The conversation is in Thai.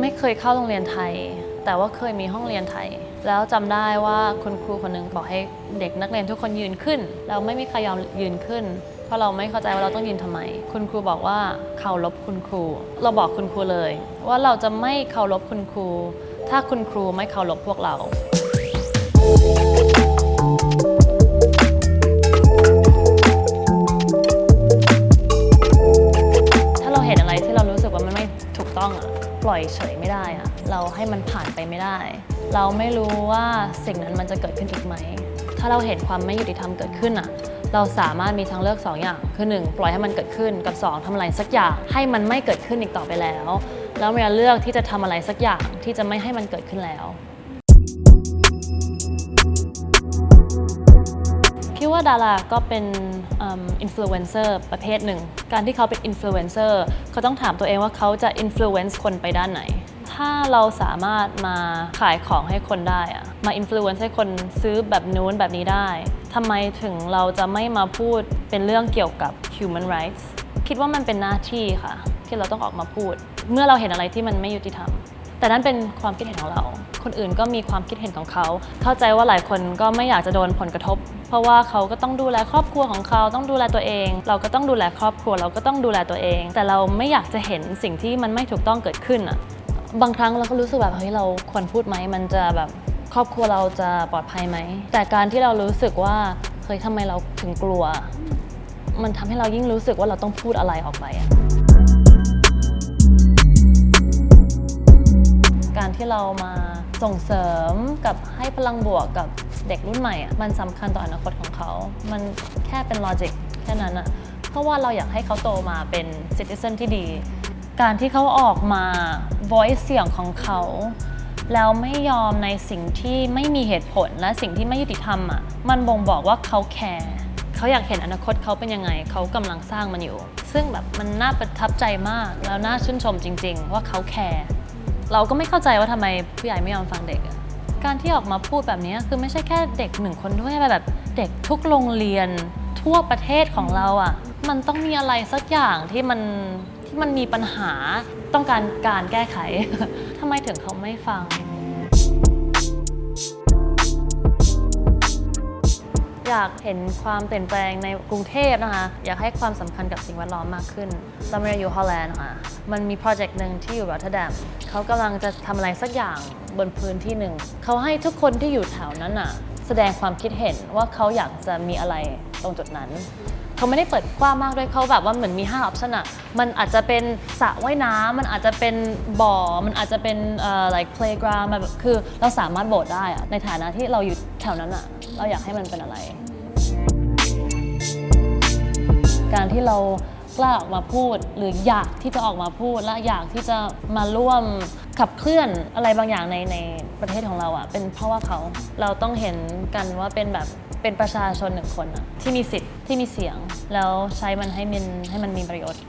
ไม่เคยเข้าโรงเรียนไทย แต่ว่าเคยมีห้องเรียนไทย แล้วจำได้ว่าคุณครูคนหนึงบอกให้เด็กนักเรียนทุกคนยืนขึ้นแล้วไม่มีใครยอมยืนขึ้น เพราะเราไม่เข้าใจว่าเราต้องยืนทำไม คุณครูบอกว่าเคารพคุณครู เราบอกคุณครูเลย ว่าเราจะไม่เคารพคุณครู ถ้าคุณครูไม่เคารพพวกเราถ้า ล่อยเฉยไม่ได้อะเราให้มันผ่านไปไม่ได้ เราไม่รู้ว่าสิ่งนั้นมันจะเกิดขึ้นอีกไหม ถ้าเราเห็นความไม่ยุติธรรมเกิดขึ้นอะเราสามารถมีทางเลือกสองอย่าง คือหนึ่งปล่อยให้มันเกิดขึ้นกับสองทำอะไรสักอย่างให้มันไม่เกิดขึ้นอีกต่อไปแล้ว แล้วเมียเลือกที่จะทำอะไรสักอย่างที่จะไม่ให้มันเกิดขึ้นแล้ว คิดว่าดาราก็เป็นอินฟลูเอนเซอร์ประเภทหนึ่ง การที่เขาเป็นอินฟลูเอนเซอร์เขาต้องถามตัวเองว่าเขาจะอินฟลูเอนซ์คนไปด้านไหน ถ้าเราสามารถมาขายของให้คนได้อะมาอินฟลูเอนซ์ให้คนซื้อแบบนู้นแบบนี้ได้ทำไมถึงเราจะไม่มาพูดเป็นเรื่องเกี่ยวกับ human rights คิดว่ามันเป็นหน้าที่ค่ะ ที่เราต้องออกมาพูด เมื่อเราเห็นอะไรที่มันไม่ยุติธรรม แต่นั่นเป็นความคิดเห็นของเรา คนอื่นก็มีความคิดเห็นของเขา เข้าใจว่าหลายคนก็ไม่อยากจะโดนผลกระทบ เพราะว่าเขาก็ต้องดูแลครอบครัวของเขาต้องดูแลตัวเอง เราก็ต้องดูแลครอบครัว เราก็ต้องดูแลตัวเอง แต่เราไม่อยากจะเห็นสิ่งที่มันไม่ถูกต้องเกิดขึ้นอะบางครั้งเราก็รู้สึกแบบเฮ้ยเราควรพูดไหมมันจะแบบครอบครัวเราจะปลอดภัยไหม แต่การที่เรารู้สึกว่าเฮ้ยทำไมเราถึงกลัว มันทำให้เรายิ่งรู้สึกว่าเราต้องพูดอะไรออกไปอะ ที่เรามาส่งเสริมกับให้พลังบวกกับเด็กรุ่นใหม่อะมันสำคัญต่ออนาคตของเขา มันแค่เป็นลอจิกแค่นั้นอะเพราะว่าเราอยากให้เขาโตมาเป็นซิติเซนที่ดี การที่เขาออกมา voice เสียงของเขา แล้วไม่ยอมในสิ่งที่ไม่มีเหตุผลและสิ่งที่ไม่ยุติธรรมอะมันบ่งบอกว่าเขาแคร์เขาอยากเห็นอนาคตเขาเป็นยังไง เขากำลังสร้างมันอยู่ ซึ่งแบบมันน่าประทับใจมากแล้วน่าชื่นชมจริง ๆ ว่าเขาแคร์ เราก็ไม่เข้าใจว่าทำไมผู้ใหญ่ไม่ยอมฟังเด็กอะการที่ออกมาพูดแบบนี้คือไม่ใช่แค่เด็กหนึ่งคนด้วยแบบเด็กทุกโรงเรียนทั่วประเทศของเราอะ่ะ มันต้องมีอะไรสักอย่างที่มันที่มันมีปัญหาต้องการการแก้ไขทำไมถึงเขาไม่ฟังากเห็นความเปลี่ยนแปลงในกรุงเทพนะคะ อยากให้ความสำคัญกับสิ่งแวดล้อมมากขึ้นตอนเรียนอยู่ฮอลแลนด์ค่ะ มันมีโปรเจกต์หนึ่งที่อยู่รอตเทอร์ดัมเขากำลังจะทำอะไรสักอย่างบนพื้นที่หนึ่ง เขาให้ทุกคนที่อยู่แถวนั้นน่ะแสดงความคิดเห็นว่าเขาอยากจะมีอะไรตรงจุดนั้นเขาไม่ได้เปิดกว้างมากด้วยเขาแบบว่าเหมือนมี5ออปชันอะมันอาจจะเป็นสระว่ายน้ำมันอาจจะเป็นบ่อ มันอาจจะเป็นเอ่อ like playground แบบคือเราสามารถโบดได้อะในฐานะที่เราอยู่แถวนั้นอะเราอยากให้มันเป็นอะไร การที่เรากล้าออกมาพูด หรืออยากที่จะออกมาพูด และอยากที่จะมาร่วมขับเคลื่อนอะไรบางอย่างในในประเทศของเราอะ่ะเป็นเพราะว่าเขาเราต้องเห็นกันว่าเป็นแบบเป็นประชาชนหนึ่งคนอะที่มีสิทธิ์ที่มีเสียง แล้วใช้มันให้มันให้มันมีประโยชน์